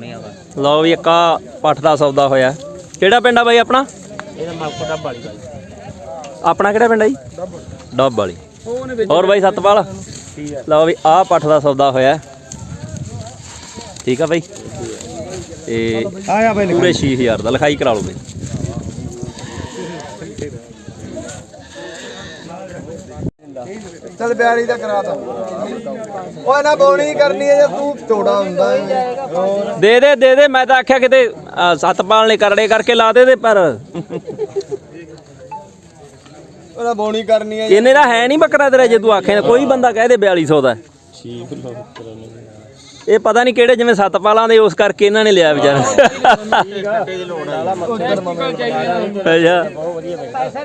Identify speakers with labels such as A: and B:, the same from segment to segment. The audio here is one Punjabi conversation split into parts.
A: ਕਰਾਉਣੀ ਆ ਦਾ
B: ਲਓ ਵੀ ਇੱਕ ਆ ਪੱਠ ਦਾ ਸੌਦਾ ਹੋਇਆ। ਕਿਹੜਾ ਪਿੰਡ ਆ ਬਾਈ ਆਪਣਾ?
A: ਇਹਦਾ ਮਾਪਕੋ ਦਾ ਬਾਲੀ ਬਾਈ।
B: ਆਪਣਾ ਕਿਹੜਾ ਪਿੰਡ ਆ ਜੀ? ਡੱਬ ਵਾਲੀ। ਹੋਰ ਬਾਈ ਸਤਪਾਲ? ਲਓ ਵੀ ਆਹ ਪੱਠ ਦਾ ਸੌਦਾ ਹੋਇਆ। ਠੀਕ ਆ ਬਾਈ। ਤੇ
C: ਆਇਆ ਬਈ
B: ਪੂਰੇ 6000 ਦਾ। ਲਿਖਾਈ ਕਰਾ ਲਓ ਬਾਈ।
C: ਚੱਲ ਬਿਆਲੀ ਦਾ ਕਰਾ ਤਾ। ਓਏ ਨਾ ਬੋਣੀ ਕਰਨੀ ਹੈ ਜੇ ਤੂੰ ਛੋੜਾ ਹੁੰਦਾ
B: ਦੇ ਦੇ ਦੇ ਦੇ ਮੈਂ ਤਾਂ ਆਖਿਆ ਕਿਤੇ ਅ, ਸਤਪਾਲ ਨੇ ਕਰੜੇ ਕਰਕੇ ਲਾ ਦੇ ਦੇ ਪਰ।
C: ਓਏ ਬੋਣੀ ਕਰਨੀ ਹੈ
B: ਇਹਨੇ ਦਾ ਹੈ ਨਹੀਂ ਬੱਕਰਾ ਤੇਰਾ ਜੇ ਤੂੰ ਆਖੇ ਕੋਈ ਬੰਦਾ ਕਹਿ ਦੇ 4200 ਦਾ। ਇਹ ਪਤਾ ਨਹੀਂ ਕਿਹੜੇ ਜਿਵੇਂ ਸਤਪਾਲਾਂ ਦੇ ਉਸ ਕਰਕੇ ਇਹਨਾਂ ਨੇ ਲਿਆ ਵਿਚਾਰਾ। ਅੱਛਾ। ਪੈਸੇ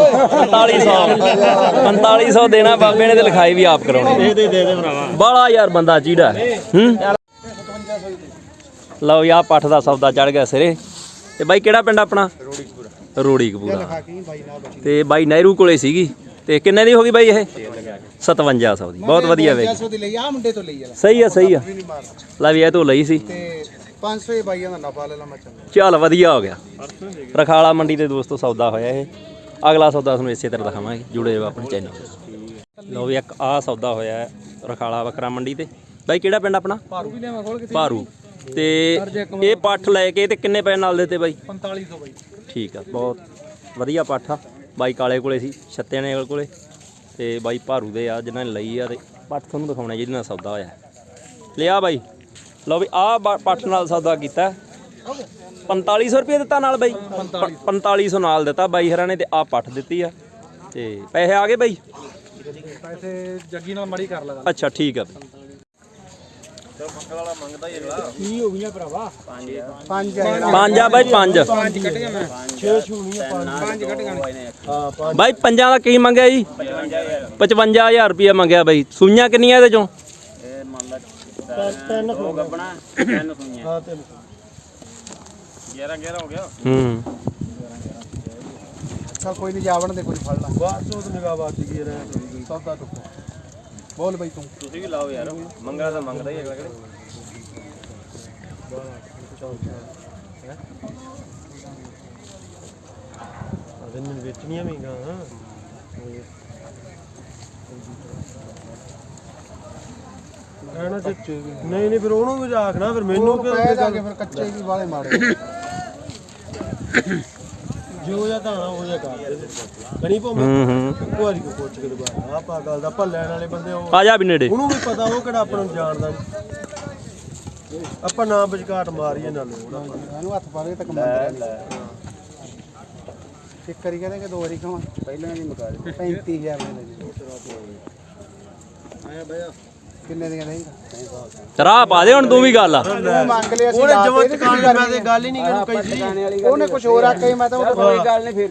B: 4500 4500 ਦੇਣਾ ਬਾਬੇ ਨੇ ਤੇ ਲਿਖਾਈ ਵੀ ਆਪ ਕਰਾਉਣੀ।
A: ਦੇ ਦੇ ਦੇ ਦੇ ਭਰਾਵਾ।
B: ਬਾਲਾ ਯਾਰ ਬੰਦਾ ਚੀੜਾ। ਹੂੰ? ਲਓ ਯਾ ਪੱਠ ਦਾ ਸੌਦਾ ਚੜ ਗਿਆ ਸਿਰੇ। ਤੇ ਬਾਈ ਕਿਹੜਾ ਪਿੰਡ ਆਪਣਾ? ਰੋੜੀਕਪੂਰਾ। ਰੋੜੀਕਪੂਰਾ ਤੇ ਬਾਈ ਨਹਿਰੂ ਕੋਲੇ ਸੀਗੀ। ਤੇ ਕਿੰਨੇ ਦੀ ਹੋ ਗਈ ਬਾਈ ਇਹ? 5700 ਦੀ। ਬਹੁਤ ਵਧੀਆ ਵੇਖ।
C: 500 ਦੀ ਲਈ ਆ ਮੁੰਡੇ ਤੋਂ ਲਈ ਆ।
B: ਸਹੀ ਆ ਸਹੀ ਆ। ਲੈ ਵੀ ਇਹ ਤੋਂ ਲਈ ਸੀ।
C: ਤੇ 500 ਹੀ ਬਾਈਆਂ ਦਾ ਨਫਾ ਲੈ ਲਾ ਮੈਂ
B: ਚੱਲ ਵਧੀਆ ਹੋ ਗਿਆ। ਰਖਾਲਾ ਮੰਡੀ ਤੇ ਦੋਸਤੋ ਸੌਦਾ ਹੋਇਆ ਇਹ। ਅਗਲਾ ਸੌਦਾ ਤੁਹਾਨੂੰ ਇਸੇ ਤਰ੍ਹਾਂ ਦਿਖਾਵਾਂਗੇ ਜੁੜੇ ਰਹੋ ਆਪਣੇ ਚੈਨਲ ਤੇ। ਲਓ ਵੀ ਇੱਕ ਆ ਸੌਦਾ ਹੋਇਆ ਰਖਾਲਾ ਬੱਕਰਾ ਮੰਡੀ ਤੇ। ਬਾਈ ਕਿਹੜਾ ਪਿੰਡ ਆਪਣਾ? ਭਾਰੂ। ਭਾਰੂ। ਤੇ ਇਹ ਪੱਠ ਲੈ ਕੇ ਤੇ ਕਿੰਨੇ ਪੈਸੇ ਨਾਲ ਦਿੱਤੇ ਬਾਈ?
C: 4500 ਬਾਈ।
B: ਠੀਕ ਆ ਬਹੁਤ ਵਧੀਆ ਪੱਠ ਆ। ਬਾਈ ਕਾਲੇ ਕੋਲੇ ਸੀ ਛੱਤਿਆਂ ਨੇ ਕੋਲੇ। ਤੇ ਬਾਈ ਭਾਰੂ ਦੇ ਆ ਜਿਨ੍ਹਾਂ ਨੇ ਲਈ ਆ ਤੇ ਪੱਠ ਤੁਹਾਨੂੰ ਦਿਖਾਉਣਾ ਜਿਹਦੇ ਨਾਲ ਸੌਦਾ ਹੋਇਆ। ਲਿਆ ਬਾਈ। ਲਓ ਵੀ ਆ ਪੱਠ ਨਾਲ ਸੌਦਾ ਕੀਤਾ। 4500 ਰੁਪਏ ਦਿੱਤਾ ਨਾਲ ਬਾਈ। 4500 ਨਾਲ ਦਿੱਤਾ ਬਾਈ ਹਰਾਂ ਨੇ ਤੇ ਆ ਪੱਠ ਦਿੱਤੀ ਆ। ਤੇ ਪੈਸੇ ਆ ਗਏ ਬਾਈ?
C: ਪੈਸੇ ਜੱਗੀ ਨਾਲ ਮੜੀ ਕਰ ਲਗਾ।
B: ਅੱਛਾ ਠੀਕ ਆ। ਬਾਈ।
C: ਪੰਜ
B: ਪੰਜ ਆ ਬਾਈ ਪੰਜ। ਬਾਈ ਪੰਜਾਂ ਦਾ ਕੀ ਮੰਗਿਆ ਜੀ? 55000 ਰੁਪਏ ਮੰਗਿਆ ਬਾਈ। ਸੂਈਆਂ ਕਿੰਨੀਆਂ ਇਹਦੇ ਚੋਂ?
A: ਇਹ ਮੰਨ ਲਾ ਤਿੰਨ ਤਿੰਨ ਸੁਈਆਂ।
C: ਹਾਂ ਤੇ
A: 11 11 ਹੋ ਗਿਆ।
B: ਹੂੰ।
C: ਚੱਲ ਕੋਈ ਨਹੀਂ ਜਾਵਣ ਦੇ ਕੋਈ ਫੜ ਲਾ। ਬਸ ਉਹ ਨਿਗਾਹ ਬਾਤ ਕੀ ਰਹਿ ਸੌਦਾ ਟੁੱਕੋ ਬੋਲ ਬਈ ਤੂੰ।
A: ਤੁਸੀਂ ਵੀ ਲਾਓ ਯਾਰ ਮੰਗਣਾ ਤਾਂ ਮੰਗਦਾ ਹੀ ਅਗਲਾ ਕਿਹੜੇ।
C: ਅਦੇ ਮੈਨੂੰ ਵੇਚਣੀਆਂ ਵੀ ਗਾ ਹਾਂ। ਕਹਿਣਾ ਚੱਚੇ ਨਹੀਂ ਨਹੀਂ ਫਿਰ ਉਹਨੂੰ ਵੀ ਆਖਣਾ ਫਿਰ ਮੈਨੂੰ ਕਿਉਂ ਫਿਰ ਕੱਚੇ ਵੀ ਵਾਲੇ ਮਾਰੇ ਜੋ ਜਾਂ ਤਾਂ ਹੋ ਜਾ ਕਰ ਕਣੀ ਭੋਵੇਂ
B: ਹੂੰ ਹੂੰ।
C: ਇੱਕੋ ਵਾਰੀ ਕੋ ਪੁੱਛ ਕੇ ਦੁਬਾਰਾ ਆਪਾਂ ਗੱਲ ਦਾ ਆਪਾਂ ਲੈਣ ਵਾਲੇ ਬੰਦੇ ਉਹ।
B: ਆ ਜਾ ਵੀ ਨੇੜੇ।
C: ਉਹਨੂੰ ਵੀ ਪਤਾ ਉਹ ਕਿਹੜਾ ਆਪਾਂ ਨੂੰ ਜਾਣਦਾ ਆਪਾਂ ਨਾ ਵਿਚਕਾਟ ਮਾਰੀਏ ਨਾਲੇ ਇਹਨੂੰ ਹੱਥ ਪਾ ਕੇ ਤੱਕ ਮੰਦਰ ਲੈ। ਇੱਕ ਵਾਰੀ ਕਹਿੰਦੇ ਕਿ ਦੋ ਵਾਰੀ ਕਹਾਂ। ਪਹਿਲਾਂ ਨਹੀਂ ਮੁਕਾ ਦੇ 35000 ਦੇ ਦੇ ਆਇਆ ਬਈਆ ਕਿੰਨੇ ਦੀਆਂ ਦੇਂਗਾ
B: ਰਾਹ ਪਾ ਦੇ ਹੁਣ ਤੂੰ ਵੀ ਗੱਲ ਆ।
C: ਉਹ ਮੰਗ ਲਿਆ ਸੀ ਉਹਨੇ ਜਮਾ ਟਿਕਾਣੇ ਮੈਂ ਤੇ ਗੱਲ ਹੀ ਨਹੀਂ ਕਰੂ ਕਹੀ ਸੀ। ਉਹਨੇ ਕੁਝ ਹੋਰ ਆਖਿਆ ਮੈਂ ਤਾਂ ਉਹ ਕੋਈ ਗੱਲ ਨਹੀਂ ਫਿਰ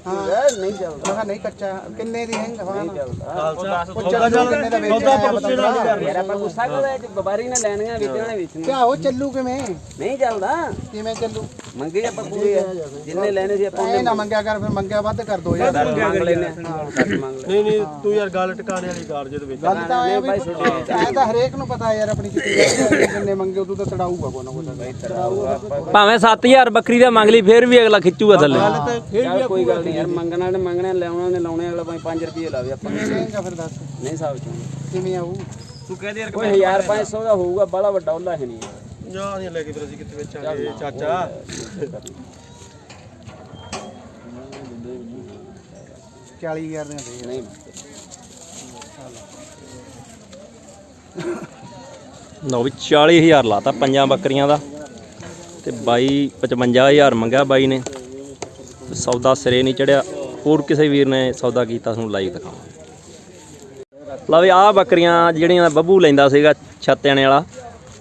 C: ਨਹੀਂ ਚੱਲਦਾ। ਮੈਂ ਕਿਹਾ ਨਹੀਂ ਕੱਚਾ ਕਿੰਨੇ ਦੀ ਹੈਂਗਾ ਨਹੀਂ ਚੱਲਦਾ। ਉਹ ਚੱਲ ਕਿੰਨੇ ਦਾ ਵੇਚਣਾ ਹੈ।
D: ਯਾਰ ਆਪਾਂ ਗੁੱਸਾ ਕਰਦਾ ਵਪਾਰੀ ਨੇ ਲੈਣੀਆਂ ਵੇਚਣ ਵਾਲੇ ਵੇਚਣ
C: ਕਿਆ ਉਹ ਚੱਲੂ ਕਿਵੇਂ?
D: ਨਹੀਂ ਚੱਲਦਾ।
C: ਕਿਵੇਂ ਚੱਲੂ?
D: ਮੰਗੇ ਆਪਾਂ ਪੂਰੇ ਆ। ਜਿੰਨੇ ਲੈਣੇ ਸੀ ਆਪਾਂ
C: ਐ ਨਾ ਮੰਗਿਆ ਕਰ ਫਿਰ ਮੰਗਿਆ ਵੱਧ ਕਰ ਦੋ ਯਾਰ।
D: ਮੰਗ ਲੈਨੇ
C: ਨਹੀਂ ਨਹੀਂ ਤੂੰ ਯਾਰ ਗੱਲ ਟਿਕਾਣੇ ਵਾਲੀ ਕਰ ਜੇ ਵਿੱਚ। ਗੱਲ ਤਾਂ ਐ ਵੀ ਐ ਤਾਂ ਹਰੇਕ ਨੂੰ ਪਤਾ ਯਾਰ ਆਪਣੀ ਹੈ, ਕਿੰਨੇ ਮੰਗੇ ਉਦੋਂ ਤਾਂ ਤੜਾਊਗਾ ਕੋਈ ਨਾ ਕੋਈ
B: ਭਾਵੇਂ 7000 ਬੱਕਰੀ ਦਾ ਮੰਗ ਲਈ ਫੇਰ ਵੀ ਅਗਲਾ ਖਿੱਚੂਗਾ ਥੱਲੇ।
D: ਚੱਲ ਕੋਈ ਗੱਲ ਨਹੀਂ ਯਾਰ ਮੰਗਣ ਵਾਲੇ ਮੰਗਣੇ ਲਾਉਣਾ ਨੇ ਲਾਉਣੇ ਅਗਲਾ ਭਾਵੇਂ 5 ਰੁਪਏ ਲਾਵੇ ਆਪਾਂ। ਨੂੰ
C: ਦੇਂਗਾ ਫਿਰ ਦੱਸ?
D: ਨਹੀਂ ਸਾਬ ਚੋਂ
C: ਕਿਵੇਂ ਆਊ?
A: ਤੂੰ ਕਹਦੇ ਯਾਰ
D: ਕੋਈ 1500 ਦਾ ਹੋਊਗਾ ਬੜਾ ਵੱਡਾ ਉਹਲਾ ਹੈ ਨਹੀਂ।
C: ਜਾ ਨਹੀਂ ਲੈ ਕੇ ਫਿਰ ਅਸੀਂ ਕਿੱਥੇ ਵੇਚਾਂਗੇ ਚਾਚਾ। 40000 ਦੀਆਂ ਦੇ।
D: ਨਹੀਂ।
B: ਲਓ ਵੀ 40000 ਲਾਤਾ ਪੰਜਾਂ ਬੱਕਰੀਆਂ ਦਾ ਤੇ ਬਾਈ 55000 ਮੰਗਿਆ ਬਾਈ ਨੇ। ਸੌਦਾ ਸਿਰੇ ਨਹੀਂ ਚੜਿਆ। ਹੋਰ ਕਿਸੇ ਵੀਰ ਨੇ ਸੌਦਾ ਕੀਤਾ ਤੁਹਾਨੂੰ ਲਾਈਵ ਦਿਖਾਵਾਂ ਲਓ ਵੀ ਆਹ ਬੱਕਰੀਆਂ ਜਿਹੜੀਆਂ ਬੱਬੂ ਲੈਂਦਾ ਸੀਗਾ ਛੱਤਿਆਣੇ ਵਾਲਾ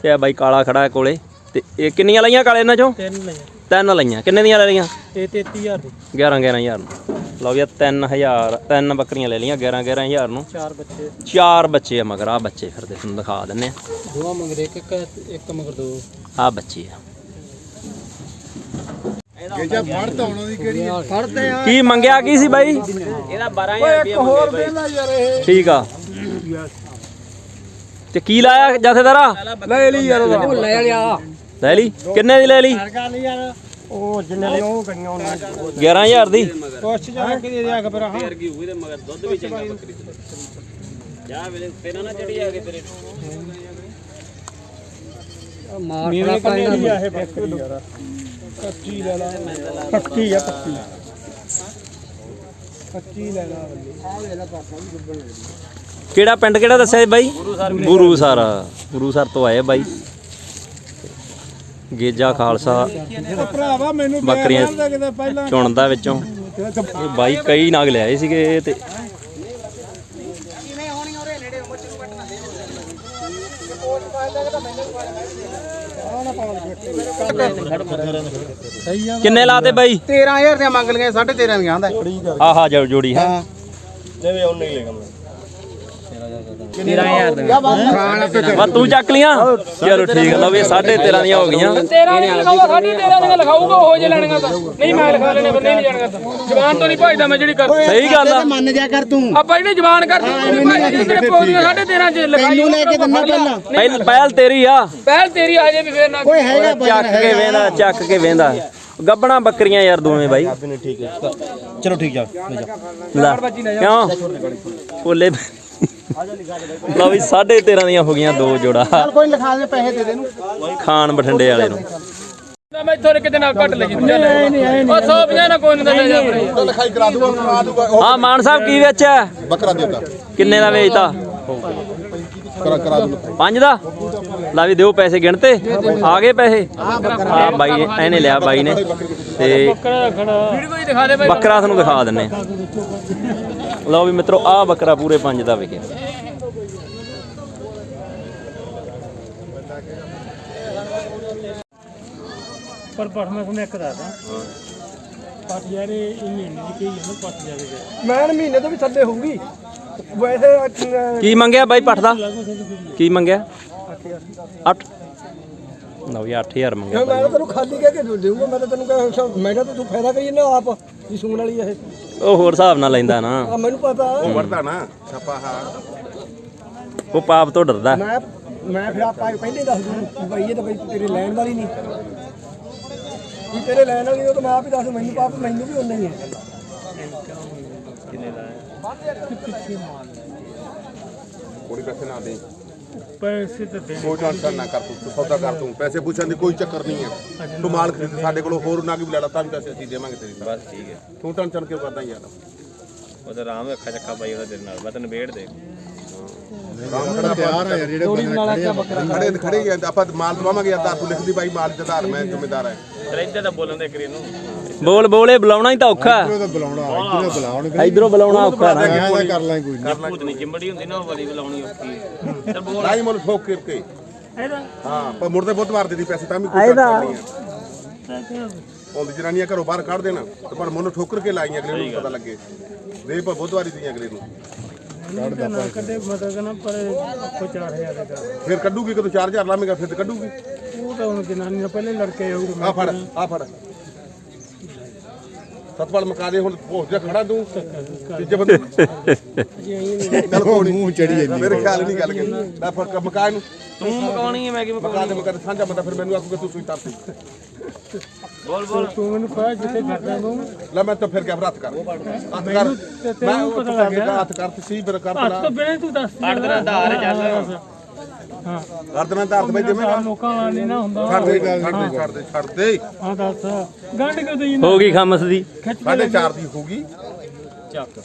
B: ਤੇ ਆ ਬਾਈ ਕਾਲਾ ਖੜਾ ਹੈ ਕੋਲੇ। ਤੇ ਇਹ ਕਿੰਨੀਆਂ ਲਈਆਂ ਕਾਲੇ ਇਹਨਾਂ ਚੋਂ?
E: ਤਿੰਨ ਲਈਆਂ।
B: ਤਿੰਨ ਲਈਆਂ। ਕਿੰਨੇ ਦੀਆਂ ਲੈ ਲਈਆਂ?
E: ਇਹ 33000 ਦੀ।
B: 11 11000 ਨੂੰ ਲਓ ਵੀ 3000 ਤਿੰਨ ਬੱਕਰੀਆਂ ਲੈ ਲਈਆਂ 11 11000 ਨੂੰ।
E: ਚਾਰ ਬੱਚੇ।
B: ਚਾਰ ਬੱਚੇ ਆ ਮਗਰ ਆ ਬੱਚੇ ਫਿਰਦੇ ਤੁਹਾਨੂੰ ਦਿਖਾ ਦਿੰਨੇ ਆ।
E: ਦੋਵਾਂ ਮੰਗਦੇ ਇੱਕ ਇੱਕ ਇੱਕ ਮਗਰ ਦੋ।
B: ਆ ਬੱਚੇ ਆ।
E: ਫੜਦੇ ਆ?
B: ਕੀ ਮੰਗਿਆ ਕੀ ਸੀ ਬਾਈ?
D: ਇਹਦਾ 12000 ਰੁਪਏ ਹੋਰ ਦੇ
B: ਠੀਕ ਆ। ਤੇ ਕੀ ਲਾਇਆ ਜਥੇਦਾਰਾ
E: ਲੈ ਲਈ ਯਾਰ ਉਹ ਲੈ ਲਿਆ।
B: ਲੈ ਲਈ? ਕਿੰਨੇ ਦੀ ਲੈ ਲਈ?
E: ਉਹ ਜਿੰਨੇ ਲਈ ਉਹ ਗਈਆਂ ਉਹਨਾਂ
B: 11000 ਦੀ?
E: ਕੁਛ ਜਾ ਕੇ ਦੇ ਦਿਆ ਫਿਰ ਹਾਂ।
D: ਵਰਗੀ ਹੋਈ ਤੇ ਮਗਰ ਦੁੱਧ ਵੀ ਚੰਗਾ ਬੱਕਰੀ ਦਾ ਜਾ ਵੇਲੇ ਤੇਰਾ ਨਾ ਚੜੀ ਆ ਕੇ ਤੇਰੇ।
E: ਮਾਰ ਮੇਰੇ ਕੰਨੇ ਦੀ ਆ ਇਹ ਬੱਕਰੀ ਯਾਰ? ਕੱਚੀ ਲੈ ਲਾ। ਪੱਕੀ ਆ ਪੱਕੀ ਕੱਚੀ ਲੈ ਲਾ
B: ਕਿਹੜਾ ਪਿੰਡ ਕਿਹੜਾ ਦੱਸਿਆ ਬਾਈ? ਗੁਰੂ ਸਰ। ਗੁਰੂ ਸਰ। ਤੋਂ ਆਏ ਬਾਈ। ਗੇਜਾ ਖਾਲਸਾ।
E: ਭਰਾਵਾ ਮੈਨੂੰ
B: ਬੱਕਰੀਆਂ ਚੁਣਦਾ ਵਿੱਚੋਂ। ਇਹ ਬਾਈ ਕਈ ਨਾਗ ਲਿਆਏ ਸੀਗੇ ਤੇ। ਕਿੰਨੇ ਲਾਤੇ ਬਾਈ?
C: 13000 ਦੀਆਂ ਮੰਗ ਲਈਆਂ 13.5 ਦੀਆਂ ਆਂਦਾ।
B: ਆਹਾ ਜੋੜੀ ਹੈ।
C: ਹਾਂ।
B: ਵਾ ਤੂੰ ਚੱਕ ਲੀਆਂ। ਚਲੋ ਠੀਕ ਆ ਲਓ ਵੀ 13.5 ਦੀਆਂ ਹੋ ਗਈਆਂ।
F: 13 ਨਹੀਂ ਲਿਖਾਊਗਾ ਸਾਡੀ 13 ਦੀਆਂ ਲਿਖਾਊਗਾ ਉਹ ਜੇ ਲੈਣੀਆਂ ਤਾਂ। ਨਹੀਂ ਮੈਂ ਲਿਖਾ ਲੈਣੇ ਪਰ ਨਹੀਂ ਜਾਣਗਾ ਤਾਂ। ਜਵਾਨ ਤੋਂ ਨਹੀਂ ਭਜਦਾ ਮੈਂ ਜਿਹੜੀ ਕਰ
B: ਸਹੀ ਗੱਲ ਆ।
C: ਮੰਨ ਜਾ ਕਰ ਤੂੰ।
F: ਆਪਾਂ ਜਿਹੜੀ ਜਵਾਨ ਕਰਦੇ ਤੂੰ ਨਹੀਂ ਭਜਦੀ ਤੇਰੇ ਕੋਲ ਦੀਆਂ ਸਾਢੇ 13 ਚ ਲਿਖਾਈ
C: ਤੈਨੂੰ ਲੈ ਕੇ ਦਿੰਦਾ ਪਹਿਲਾਂ।
B: ਪਹਿਲ ਪਹਿਲ ਤੇਰੀ ਆ।
F: ਪਹਿਲ ਤੇਰੀ ਆ ਜੇ ਵੀ ਫੇਰ ਨਾ
C: ਕੋਈ ਹੈਗਾ
B: ਚੱਕ ਕੇ ਵੇਂਦਾ ਚੱਕ ਕੇ ਵੇਂਦਾ। ਗੱਬਣਾ ਬੱਕਰੀਆਂ ਯਾਰ ਦੋਵੇਂ ਬਾਈ।
C: ਚਲੋ ਠੀਕ ਜਾ।
B: ਲੈ ਕਿਉਂ? ਬੋਲੇ ਲਓ ਵੀ 13.5 ਦੀਆਂ ਹੋ ਗਈਆਂ ਦੋ ਜੋੜਾ।
C: ਚੱਲ ਕੋਈ ਲਿਖਾ ਦੇ ਪੈਸੇ ਦੇ ਦੇ ਨੂੰ
B: ਖਾਨ ਬਠਿੰਡੇ ਵਾਲੇ ਨੂੰ।
F: ਮੈਂ ਇੱਥੋਂ ਕਿਤੇ ਨਾਲ ਕੱਟ ਲਈ ਚੱਲ ਉਹ 150 ਨਾ ਕੋਈ ਨਹੀਂ ਲੈ ਜਾ ਭਰੇ
G: ਲਿਖਾਈ ਕਰਾ ਦੂੰਗਾ ਕਰਾ ਦੂੰਗਾ।
B: ਹਾਂ ਮਾਨ ਸਾਹਿਬ ਕੀ ਵੇਚਿਆ
G: ਬੱਕਰਾ ਦੇਤਾ।
B: ਕਿੰਨੇ ਦਾ ਵੇਚਤਾ?
G: ਕਰਾ ਕਰਾ ਦੂੰਗਾ
B: ਪੰਜ ਦਾ? ਲਾ ਵੀ ਦਿਓ ਪੈਸੇ ਗਿਣਤੇ। ਆ ਗਏ ਪੈਸੇ? ਆ ਬਾਈ ਨੇ ਇਹਨੇ ਲਿਆ ਬਾਈ ਨੇ। ਤੇ
F: ਵੀਡੀਓ ਹੀ ਦਿਖਾ ਦੇ ਬਾਈ
B: ਬੱਕਰਾ ਤੁਹਾਨੂੰ ਦਿਖਾ ਦਿੰਨੇ ਆ। ਲਓ ਵੀ ਮਿੱਤਰੋ ਆ ਬੱਕਰਾ ਪੂਰੇ ਪੰਜ ਦਾ ਵਿਕਿਆ
E: ਪਰ ਪਠ ਮੈਂ ਤੁਹਾਨੂੰ ਇੱਕ ਦੱਸਦਾ। ਪਠ ਯਾਰ ਇਹ ਮਹੀਨੇ ਦੀ ਕਹੀ ਜਾਂਦਾ ਪਠ ਜਾਵੇਗਾ। ਮੈਂ ਮਹੀਨੇ ਤੋਂ ਵੀ ਥੱਲੇ ਹੋਊਗੀ। ਵੈਸੇ
B: ਕੀ ਮੰਗਿਆ ਬਾਈ ਪੱਠ ਦਾ? ਕੀ ਮੰਗਿਆ? 8 ਲਓ ਵੀ 8000 ਮੰਗਿਆ ਬਾਈ।
E: ਮੈਂ ਤੈਨੂੰ ਖਾਲੀ ਕਹਿ ਕੇ ਦੇਊਂਗਾ ਮੈਂ ਤਾਂ ਤੈਨੂੰ ਕਹਾਂ ਮੈਂ ਤਾਂ ਤੂੰ ਫਾਇਦਾ ਕਰੀ ਨਾ ਆਪ ਜੀ ਸੂਣ ਵਾਲੀ ਇਹ।
B: ਉਹ ਹੋਰ ਹਿਸਾਬ ਨਾਲ ਲੈਂਦਾ ਨਾ।
E: ਆ ਮੈਨੂੰ ਪਤਾ।
G: ਵਰਦਾ ਨਾ ਛਾਪਾ ਹਾਂ।
B: ਉਹ ਪਾਪ ਤੋਂ ਡਰਦਾ।
E: ਮੈਂ ਮੈਂ ਫਿਰ ਆਪਾਂ ਪਹਿਲੇ ਦੱਸ ਦੂੰ ਬਈ ਇਹ ਤਾਂ ਬਈ ਤੇਰੇ ਲੈਣ ਵਾਲੀ ਨਹੀਂ। ਇਹ ਤੇਰੇ ਲੈਣ ਵਾਲੀ ਉਹ ਤਾਂ ਮੈਂ ਆਪ ਹੀ ਦੱਸ ਦੂੰ, ਮੈਨੂੰ ਪਾਪ ਮੈਨੂੰ ਵੀ ਉਨਾ ਹੀ ਹੈ?
G: ਕੋਈ ਪੈਸੇ ਨਾ ਦੇ।
E: ਪੈਸੇ ਤਾਂ ਦੇ
G: ਕੋਈ ਟੈਨਸ਼ਨ ਨਾ ਕਰ ਤੂੰ ਤੂੰ ਸੌਦਾ ਕਰ ਤੂੰ। ਪੈਸੇ ਪੁੱਛਣ ਦੀ ਕੋਈ ਚੱਕਰ ਨਹੀਂ ਹੈ। ਤੂੰ ਮਾਲ ਖਰੀਦ ਸਾਡੇ ਕੋਲੋਂ ਹੋਰ ਨਾ ਵੀ ਲੈ ਲਾ ਤਾਂ ਵੀ ਪੈਸੇ ਅਸੀਂ ਦੇਵਾਂਗੇ ਤੇਰੀ ਬਸ ਠੀਕ ਹੈ। ਤੂੰ ਟੈਨਸ਼ਨ ਕਿਉਂ ਕਰਦਾ ਯਾਰ?
A: ਉਹਦਾ ਰਾਮ ਅੱਖਾਂ ਚੱਕਾ ਬਾਈ ਉਹਦਾ ਤੇਰੇ ਨਾਲ। ਬਤਨ ਵੇੜ ਦੇ।
G: ਤਿਆਰ ਆ ਯਾਰ ਜਿਹੜੇ ਖੜੇ ਖੜੇ ਖੜੇ ਹੀ ਆਪਾਂ ਮਾਲ ਦਵਾਵਾਂਗੇ ਯਾਰ ਤੂੰ ਲਿਖਦੀ ਬਾਈ ਮਾਲ ਜਦਾਰ ਮੈਂ ਜ਼ਿੰਮੇਦਾਰ ਹੈ
A: ਤੇਰੇ ਇੱਧਰ ਤਾਂ ਬੋਲਣ ਦੇ ਕਰੀ ਨੂੰ
B: ਬੋਲ ਬੋਲੇ ਬੁਲਾਉਣਾ ਹੀ ਤਾਂ ਔਖਾ।
G: ਬੁਲਾਉਣਾ ਇੱਧਰ ਬੁਲਾਉਣ
B: ਇਧਰੋਂ ਬੁਲਾਉਣਾ ਔਖਾ ਨਾ।
G: ਕਰ ਲੈ ਕੋਈ
A: ਭੂਤ ਨਹੀਂ ਚਿੰਬੜੀ ਹੁੰਦੀ ਨਾ ਉਹ ਵਾਲੀ ਬੁਲਾਉਣੀ ਔਖੀ ਹੈ। ਚੱਲ ਬੋਲ।
G: ਲਾਈ ਮੁੱਲ ਠੋਕ ਕੇ ਕੇ ਹਾਂ ਪਰ ਮੁਰਦੇ ਬਹੁਤ ਮਾਰ ਦਿੱਤੀ ਪੈਸੇ ਤਾਂ ਵੀ ਕੋਈ ਚੱਕਰ ਨਹੀਂ ਹੈ। ਉਹਦੀ ਜਨਾਨੀਆਂ ਘਰੋਂ ਬਾਹਰ ਕੱਢ ਦੇਣਾ ਤੇ ਪਰ ਮੁੱਲ ਠੋਕਰ ਕੇ ਲਾਈਆਂ ਅਗਲੇ ਨੂੰ ਪਤਾ ਲੱਗੇ। ਦੇ ਪਰ ਬੁੱਧਵਾਰੀ ਦੀਆਂ ਅਗਲੇ ਨੂੰ।
E: ਨਾ ਕਦੇ ਮਤਲਬ ਨਾ ਪਰ ਕੋਈ 4000 ਦਾ
G: ਫਿਰ ਕੱਢੂਗੀ ਕਦੋਂ 4000 ਲਾਵੇਂਗਾ ਫਿਰ ਤੇ ਕੱਢੂਗੀ।
E: ਉਹ ਤਾਂ ਹੁਣ ਜਨਾਨੀ ਨਾਲ ਪਹਿਲੇ ਲੜਕੇ ਆਉਗਾ
G: ਆ ਫੜ ਆ ਫੜ। ਸਤਪਾਲ ਮਕਾ ਦੇ ਹੁਣ ਭੋਜ ਜਾ ਖੜਾ ਤੂੰ। ਤੀਜੇ ਬੰਦੇ ਚੱਲ ਕੋਈ ਮੂੰਹ ਚੜੀ ਜਾਂਦੀ ਮੇਰੇ ਖਿਆਲ ਨਹੀਂ ਗੱਲ ਕਰੀ ਲੈ ਫੜ ਕੇ ਮਕਾ ਇਹਨੂੰ।
A: ਤੂੰ ਮਕਾਉਣੀ ਹੈ ਮੈਂ ਕਿਵੇਂ
G: ਮਕਾ ਦੇ ਮਕਾ ਦੇ ਸਾਂਝਾ ਬੰਦਾ ਫਿਰ ਮੈਨੂੰ ਆਖੂਗਾ ਤੂੰ ਸੂਈ ਤਰਸ
A: ਬੋਲ ਬੋਲ।
E: ਤੂੰ ਮੈਨੂੰ ਕਹਾ ਜਿੱਥੇ ਕਰਦਾ ਤੂੰ।
G: ਲੈ ਮੈਂ ਤਾਂ ਫਿਰ ਗਿਆ ਹੱਥ ਕਰ। ਹੱਥ ਕਰ।
E: ਤੇ
G: ਮੈਂ ਤੋਂ ਹੱਥ ਕਰ ਤੇ ਸੀ ਫਿਰ ਕਰ
E: ਹੱਥ ਤੋਂ ਬਿਨਾਂ ਤੂੰ ਦੱਸ।
A: ਦਿਨਾਂ ਦਾ ਹਾਰ ਚੱਲ।
G: ਕਰ ਦੇਣਾ ਤਾਂ ਹੱਥ ਵਿੱਚ
E: ਸਾਰਾ
G: ਦੇਵੇਂਗਾ
E: ਲੋਕਾਂ ਵਾਲਾ ਨਹੀਂ ਨਾ ਹੁੰਦਾ।
G: ਛੱਡ ਦੇ ਛੱਡ ਦੇ ਛੱਡ ਦੇ ਛੱਡ ਦੇ।
E: ਹਾਂ ਦੱਸ ਗੰਢ ਕਿਉਂ ਦਈ
B: ਹੋ ਗਈ ਖਮਸ ਦੀ।
G: ਸਾਢੇ ਚਾਰ ਦੀ ਹੋਊਗੀ
A: ਚੱਕ।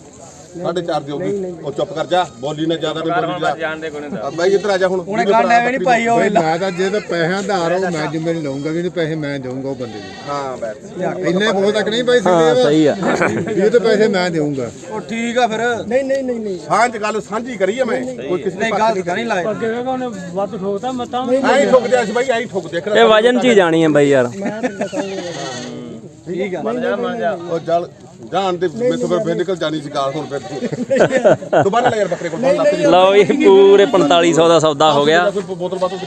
G: ਸਾਢੇ ਚਾਰ ਦੀ ਹੋਗੀ ਉਹ ਚੁੱਪ ਕਰ ਜਾ ਬੋਲੀ ਨਾ ਜ਼ਿਆਦਾ ਨਹੀਂ ਬੋਲੀ ਜਾ।
A: ਜਾਣਦੇ
G: ਆ ਬਾਈ ਇੱਧਰ ਆ ਜਾ ਹੁਣ। ਉਹਨੇ
C: ਗੰਢ ਐਵੇਂ ਨਹੀਂ ਪਾਈ ਹੋਵੇ।
H: ਮੈਂ ਤਾਂ ਜੇ ਤਾਂ ਪੈਸਿਆਂ ਦਾ ਹਾਰ ਉਹ ਮੈਂ ਜ਼ਿੰਮੇ ਨਹੀਂ ਲਊਂਗਾ ਵੀ ਪੈਸੇ ਮੈਂ ਦੇਊਂਗਾ ਉਹ ਬੰਦੇ ਨੂੰ।
G: ਹਾਂ ਬੈਠ।
H: ਇੰਨੇ ਬਹੁਤ ਤੱਕ ਨਹੀਂ ਪੈਸੇ
B: ਹਾਂ ਸਹੀ ਆ।
H: ਇਹ ਤਾਂ ਪੈਸੇ ਮੈਂ ਦੇਊਂਗਾ।
C: ਉਹ ਠੀਕ ਆ ਫਿਰ।
E: ਨਹੀਂ ਨਹੀਂ ਨਹੀਂ ਨਹੀਂ।
G: ਸਾਂਝ ਗੱਲ ਸਾਂਝੀ ਕਰੀਏ ਮੈਂ। ਕੋਈ ਕਿਸੇ ਨੇ
C: ਗੱਲ ਤਾਂ ਨਹੀਂ ਲਾਏ।
F: ਅੱਗੇ ਵੇਖੋ ਉਹਨੇ ਵੱਧ ਠੋਕਦਾ ਮੈਂ ਤਾਂ
G: ਐਂ ਠੁੱਕ ਦਿਆ ਸੀ ਬਾਈ ਐਂ ਠੁੱਕ ਦੇਖ
B: ਇਹ ਵਜਨ ਚ ਹੀ ਜਾਣੀ ਹੈ ਬਾਈ ਯਾਰ।
C: ਠੀਕ ਆ।
G: ਉਹ ਜਲ ਜਾਣ ਦੇ ਮੇਥੋਂ ਫਿਰ ਫੇਰ ਨਿਕਲ ਜਾਣੀ ਸੀ ਗਾਲ ਹੁਣ ਫਿਰ ਦੁਬਾਰਾ ਲੈ ਯਾਰ ਬੱਕਰੇ ਕੋਲ
B: ਲਓ ਵੀ ਪੂਰੇ 4500 ਦਾ ਸੌਦਾ ਹੋ ਗਿਆ।
G: ਬੋਤਲ ਬਾਤਲ